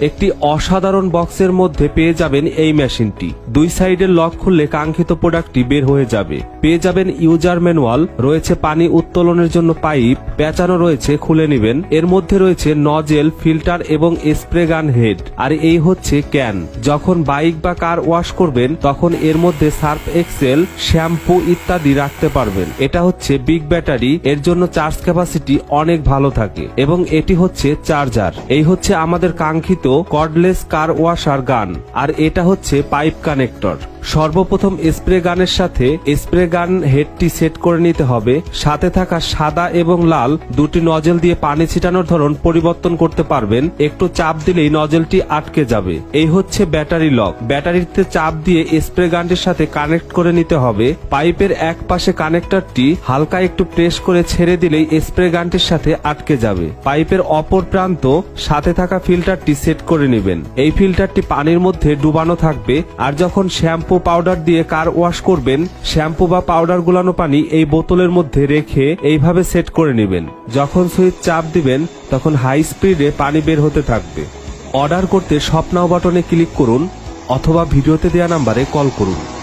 একটি অসাধারণ বক্সের মধ্যে পেয়ে যাবেন এই মেশিনটি। দুই সাইডের লক খুললে কাঙ্ক্ষিত প্রোডাক্টটি বের হয়ে যাবে। পেয়ে যাবেন ইউজার ম্যানুয়াল, রয়েছে পানি উত্তোলনের জন্য পাইপ পেঁচানো রয়েছে, খুলে নেবেন। এর মধ্যে রয়েছে নজেল, ফিল্টার এবং স্প্রে গান হেড। আর এই হচ্ছে ক্যান। যখন বাইক বা কার ওয়াশ করবেন, তখন এর মধ্যে সার্ফ এক্সেল, শ্যাম্পু ইত্যাদি রাখতে পারবেন। এটা হচ্ছে বিগ ব্যাটারি, এর জন্য চার্জ ক্যাপাসিটি অনেক ভালো থাকে। এবং এটি হচ্ছে চার্জার। এই হচ্ছে আমাদের কাঙ্ক্ষিত কর্ডলেস কার ওয়াশার গান আর এটা হচ্ছে পাইপ কানেক্টর সর্বপ্রথম স্প্রে গানের সাথে স্প্রে গান হেডটি সেট করে নিতে হবে। সাথে থাকা সাদা এবং লাল দুটি নজেল দিয়ে পানি ছিটানোর ধরন পরিবর্তন করতে পারবেন। একটু চাপ দিলেই নজেলটি আটকে যাবে। এই হচ্ছে ব্যাটারি লক। ব্যাটারিতে চাপ দিয়ে স্প্রে গানটির সাথে কানেক্ট করে নিতে হবে। পাইপের এক পাশে কানেক্টরটি হালকা একটু প্রেস করে ছেড়ে দিলেই স্প্রে গানটির সাথে আটকে যাবে। পাইপের অপর প্রান্ত সাথে থাকা ফিল্টারটি সেট করে নেবেন। এই ফিল্টারটি পানির মধ্যে ডুবানো থাকবে আর যখন শ্যাম্পু পাউডার দিয়ে কার ওয়াশ করবেন, শ্যাম্পু বা পাউডার গুলানো পানি এই বোতলের মধ্যে রেখে এইভাবে সেট করে নেবেন। যখন সুইচ চাপ দিবেন, তখন হাই স্পিডে পানি বের হতে থাকবে। অর্ডার করতে স্বপ্নাও বাটনে ক্লিক করুন অথবা ভিডিওতে দেওয়া নাম্বারে কল করুন।